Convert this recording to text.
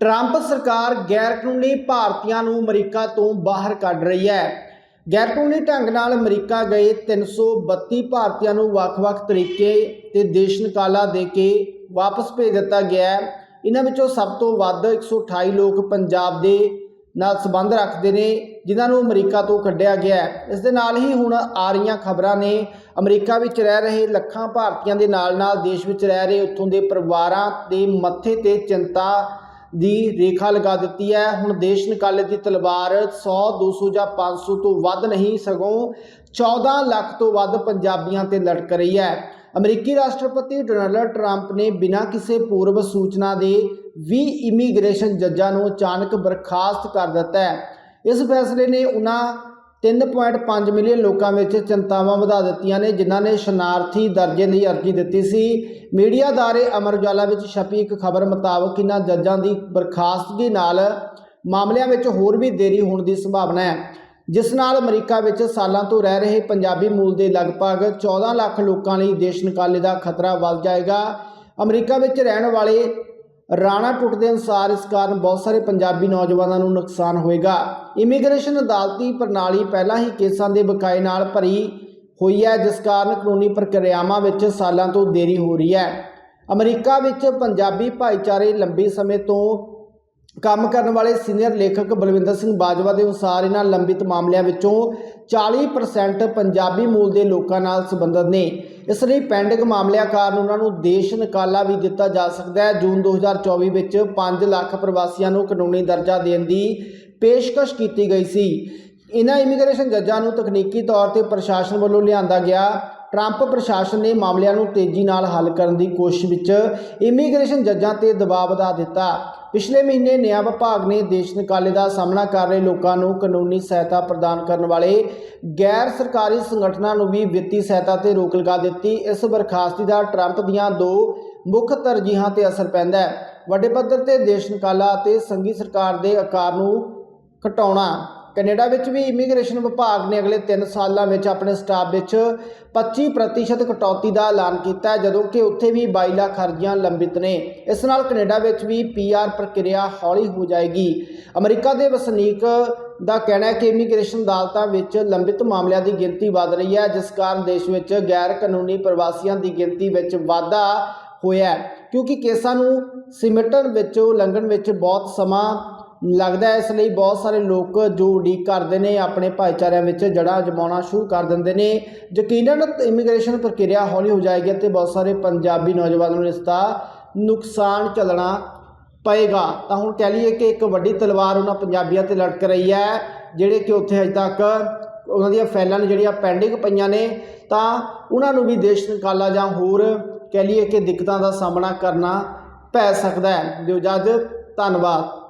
Trump ਸਰਕਾਰ ਗੈਰ ਕਾਨੂੰਨੀ ਭਾਰਤੀਆਂ ਨੂੰ ਅਮਰੀਕਾ ਤੋਂ ਬਾਹਰ ਕੱਢ ਰਹੀ ਹੈ। ਗੈਰ ਕਾਨੂੰਨੀ ਢੰਗ ਨਾਲ ਅਮਰੀਕਾ ਗਏ 332 ਭਾਰਤੀਆਂ ਨੂੰ ਵੱਖ-ਵੱਖ ਤਰੀਕੇ ਤੇ ਦੇਸ਼ ਨਿਕਾਲਾ ਦੇ ਕੇ ਵਾਪਸ ਭੇਜ ਦਿੱਤਾ ਗਿਆ ਹੈ। ਇਹਨਾਂ ਵਿੱਚੋਂ ਸਭ ਤੋਂ ਵੱਧ 128 ਲੋਕ ਪੰਜਾਬ ਦੇ ਨਾਲ ਸੰਬੰਧ ਰੱਖਦੇ ਨੇ, ਜਿਨ੍ਹਾਂ ਨੂੰ ਅਮਰੀਕਾ ਤੋਂ ਕੱਢਿਆ ਗਿਆ ਇਸ ਦੇ ਨਾਲ ਹੀ ਹੁਣ ਆ ਰਹੀਆਂ ਖਬਰਾਂ ਨੇ, ਅਮਰੀਕਾ ਵਿੱਚ ਰਹਿ ਰਹੇ ਲੱਖਾਂ ਭਾਰਤੀਆਂ ਦੇ ਨਾਲ-ਨਾਲ ਦੇਸ਼ ਵਿੱਚ ਰਹਿ ਰਹੇ ਉੱਥੋਂ ਦੇ ਪਰਿਵਾਰਾਂ ਦੇ ਮੱਥੇ ਤੇ ਚਿੰਤਾ ਦੀ ਰੇਖਾ ਲਗਾ ਦਿੱਤੀ ਹੈ। ਹੁਣ ਦੇਸ਼ ਨਿਕਾਲੇ ਦੀ ਤਲਵਾਰ 100 200 ਜਾਂ 500 ਤੋਂ ਵੱਧ ਨਹੀਂ, ਸਗੋਂ 14 ਲੱਖ ਤੋਂ ਵੱਧ ਪੰਜਾਬੀਆਂ ਤੇ ਲਟਕ ਰਹੀ ਹੈ। ਅਮਰੀਕੀ ਰਾਸ਼ਟਰਪਤੀ ਡੋਨਾਲਡ ਟਰੰਪ ਨੇ ਬਿਨਾਂ ਕਿਸੇ ਪੂਰਵ ਸੂਚਨਾ ਦੇ 20 ਇਮੀਗ੍ਰੇਸ਼ਨ ਜੱਜਾਂ ਨੂੰ ਅਚਾਨਕ ਬਰਖਾਸਤ ਕਰ ਦਿੱਤਾ ਹੈ। ਇਸ ਫੈਸਲੇ ਨੇ ਉਹਨਾਂ 3.5 ਮਿਲੀਅਨ ਲੋਕਾਂ ਵਿੱਚ ਚਿੰਤਾਵਾਂ ਵਧਾ ਦਿੱਤੀਆਂ ਨੇ, ਜਿਨ੍ਹਾਂ ਨੇ ਸ਼ਨਾਰਥੀ ਦਰਜੇ ਦੀ ਅਰਜ਼ੀ ਦਿੱਤੀ ਸੀ। ਮੀਡੀਆ ਅਦਾਰੇ ਅਮਰ ਉਜਾਲਾ ਵਿੱਚ ਛਪੀ ਇੱਕ ਖਬਰ ਮੁਤਾਬਕ ਇਹਨਾਂ ਜੱਜਾਂ ਦੀ ਬਰਖਾਸਤਗੀ ਨਾਲ ਮਾਮਲਿਆਂ ਵਿੱਚ ਹੋਰ ਵੀ ਦੇਰੀ ਹੋਣ ਦੀ ਸੰਭਾਵਨਾ ਹੈ, ਜਿਸ ਨਾਲ ਅਮਰੀਕਾ ਵਿੱਚ ਸਾਲਾਂ ਤੋਂ ਰਹਿ ਰਹੇ ਪੰਜਾਬੀ ਮੂਲ ਦੇ ਲਗਭਗ 14 ਲੱਖ ਲੋਕਾਂ ਲਈ ਦੇਸ਼ ਨਿਕਾਲੇ ਦਾ ਖਤਰਾ ਵੱਧ ਜਾਏਗਾ। ਅਮਰੀਕਾ ਵਿੱਚ ਰਹਿਣ ਵਾਲੇ ਰਾਣਾ ਟੁੱਟਦੇ ਅਨੁਸਾਰ ਇਸ ਕਾਰਨ ਬਹੁਤ ਸਾਰੇ ਪੰਜਾਬੀ ਨੌਜਵਾਨਾਂ ਨੂੰ ਨੁਕਸਾਨ ਹੋਏਗਾ। ਇਮੀਗ੍ਰੇਸ਼ਨ ਅਦਾਲਤੀ ਪ੍ਰਣਾਲੀ ਪਹਿਲਾਂ ਹੀ ਕੇਸਾਂ ਦੇ ਬਕਾਏ ਨਾਲ ਭਰੀ ਹੋਈ ਹੈ, ਜਿਸ ਕਾਰਨ ਕਾਨੂੰਨੀ ਪ੍ਰਕਿਰਿਆਵਾਂ ਵਿੱਚ ਸਾਲਾਂ ਤੋਂ ਦੇਰੀ ਹੋ ਰਹੀ ਹੈ। ਅਮਰੀਕਾ ਵਿੱਚ ਪੰਜਾਬੀ ਭਾਈਚਾਰੇ ਲੰਬੇ ਸਮੇਂ ਤੋਂ ਕੰਮ ਕਰਨ ਵਾਲੇ ਸੀਨੀਅਰ ਲੇਖਕ ਬਲਵਿੰਦਰ ਸਿੰਘ ਬਾਜਵਾ ਦੇ ਅਨੁਸਾਰ ਇਹਨਾਂ ਲੰਬਿਤ ਮਾਮਲਿਆਂ ਵਿੱਚੋਂ 40% ਪੰਜਾਬੀ ਮੂਲ ਦੇ ਲੋਕਾਂ ਨਾਲ ਸੰਬੰਧਿਤ ਨੇ। ਇਸ ਲਈ ਪੈਂਡਿੰਗ ਮਾਮਲਿਆਂ ਕਾਰਨ ਉਹਨਾਂ ਨੂੰ ਦੇਸ਼ ਨਿਕਾਲਾ ਵੀ ਦਿੱਤਾ ਜਾ ਸਕਦਾ ਹੈ। ਜੂਨ 2024 ਵਿੱਚ 5 ਲੱਖ ਪ੍ਰਵਾਸੀਆਂ ਨੂੰ ਕਾਨੂੰਨੀ ਦਰਜਾ ਦੇਣ ਦੀ ਪੇਸ਼ਕਸ਼ ਕੀਤੀ ਗਈ ਸੀ। ਇਹਨਾਂ ਇਮੀਗ੍ਰੇਸ਼ਨ ਜੱਜਾਂ ਨੂੰ ਤਕਨੀਕੀ ਤੌਰ ਤੇ ਪ੍ਰਸ਼ਾਸਨ ਵੱਲੋਂ ਲਿਆਂਦਾ ਗਿਆ। ਟਰੰਪ ਪ੍ਰਸ਼ਾਸਨ ਨੇ ਮਾਮਲਿਆਂ ਨੂੰ ਤੇਜ਼ੀ ਨਾਲ ਹੱਲ ਕਰਨ ਦੀ ਕੋਸ਼ਿਸ਼ ਵਿੱਚ ਇਮੀਗ੍ਰੇਸ਼ਨ ਜੱਜਾਂ ਤੇ ਦਬਾਅ ਵਧਾ ਦਿੱਤਾ। ਪਿਛਲੇ ਮਹੀਨੇ ਨਿਆਂ ਵਿਭਾਗ ਨੇ ਦੇਸ਼ ਨਿਕਾਲੇ ਦਾ ਸਾਹਮਣਾ ਕਰ ਰਹੇ ਲੋਕਾਂ ਨੂੰ ਕਾਨੂੰਨੀ ਸਹਾਇਤਾ ਪ੍ਰਦਾਨ ਕਰਨ ਵਾਲੇ ਗੈਰ ਸਰਕਾਰੀ ਸੰਗਠਨਾਂ ਨੂੰ ਵੀ ਵਿੱਤੀ ਸਹਾਇਤਾ ਤੇ ਰੋਕ ਲਗਾ ਦਿੱਤੀ। ਇਸ ਬਰਖਾਸਤੀ ਦਾ ਟਰੰਪ ਦੀਆਂ ਦੋ ਮੁੱਖ ਤਰਜੀਹਾਂ ਤੇ ਅਸਰ ਪੈਂਦਾ ਹੈ। ਵੱਡੇ ਪੱਧਰ ਤੇ ਦੇਸ਼ ਨਿਕਾਲਾ ਅਤੇ ਸੰਘੀ ਸਰਕਾਰ ਦੇ ਆਕਾਰ ਨੂੰ ਘਟਾਉਣਾ ਕੈਨੇਡਾ ਵਿੱਚ ਵੀ ਇਮੀਗ੍ਰੇਸ਼ਨ ਵਿਭਾਗ ਨੇ ਅਗਲੇ 3 ਸਾਲਾਂ ਵਿੱਚ ਆਪਣੇ ਸਟਾਫ ਵਿੱਚ 25% ਕਟੌਤੀ ਦਾ ਐਲਾਨ ਕੀਤਾ ਹੈ, ਜਦੋਂ ਕਿ ਉੱਥੇ ਵੀ 22 ਲੱਖ ਅਰਜ਼ੀਆਂ ਲੰਬਿਤ ਨੇ। ਇਸ ਨਾਲ ਕੈਨੇਡਾ ਵਿੱਚ ਵੀ ਪੀਆਰ ਪ੍ਰਕਿਰਿਆ ਹੌਲੀ ਹੋ ਜਾਏਗੀ। ਅਮਰੀਕਾ ਦੇ ਵਸਨੀਕ ਦਾ ਕਹਿਣਾ ਹੈ ਕਿ ਇਮੀਗ੍ਰੇਸ਼ਨ ਅਦਾਲਤਾਂ ਵਿੱਚ ਲੰਬਿਤ ਮਾਮਲਿਆਂ ਦੀ ਗਿਣਤੀ ਵੱਧ ਰਹੀ ਹੈ, ਜਿਸ ਕਾਰਨ ਦੇਸ਼ ਵਿੱਚ ਗੈਰ ਕਾਨੂੰਨੀ ਪ੍ਰਵਾਸੀਆਂ ਦੀ ਗਿਣਤੀ ਵਿੱਚ ਵਾਧਾ ਹੋਇਆ ਕਿਉਂਕਿ ਕੇਸਾਂ ਨੂੰ ਸਿਮਟਣ ਵਿੱਚ, ਉਲੰਘਣ ਵਿੱਚ ਬਹੁਤ ਸਮਾਂ ਲੱਗਦਾ ਇਸ ਲਈ ਬਹੁਤ ਸਾਰੇ ਲੋਕ ਜੋ ਉਡੀਕ ਕਰਦੇ ਨੇ ਆਪਣੇ ਭਾਈਚਾਰਿਆਂ ਵਿੱਚ ਜੜ੍ਹਾਂ ਜਮਾਉਣਾ ਸ਼ੁਰੂ ਕਰ ਦਿੰਦੇ ਨੇ। ਯਕੀਨਨ ਇਮੀਗ੍ਰੇਸ਼ਨ ਪ੍ਰਕਿਰਿਆ ਹੌਲੀ ਹੋ ਜਾਏਗੀ ਤੇ ਬਹੁਤ ਸਾਰੇ ਪੰਜਾਬੀ ਨੌਜਵਾਨਾਂ ਨੂੰ ਇਸ ਦਾ ਨੁਕਸਾਨ ਚੱਲਣਾ ਪਏਗਾ। ਤਾਂ ਹੁਣ ਕਹਿ ਲਈਏ ਕਿ ਇੱਕ ਵੱਡੀ ਤਲਵਾਰ ਉਹਨਾਂ ਪੰਜਾਬੀਆਂ ਤੇ ਲਟਕ ਰਹੀ ਹੈ, ਜਿਹੜੇ ਕਿ ਉੱਥੇ ਅਜੇ ਤੱਕ ਉਹਨਾਂ ਦੀਆਂ ਫਾਈਲਾਂ ਨੇ ਜਿਹੜੀਆਂ ਪੈਂਡਿੰਗ ਪਈਆਂ ਨੇ। ਤਾਂ ਉਹਨਾਂ ਨੂੰ ਵੀ ਦੇਸ਼ ਨਿਕਾਲਾ ਜਾਂ ਹੋਰ ਕਹਿ ਲਈਏ ਕਿ ਦਿੱਕਤਾਂ ਦਾ ਸਾਹਮਣਾ ਕਰਨਾ ਪੈ ਸਕਦਾ ਹੈ। ਦਿਓ ਜੱਜ ਧੰਨਵਾਦ।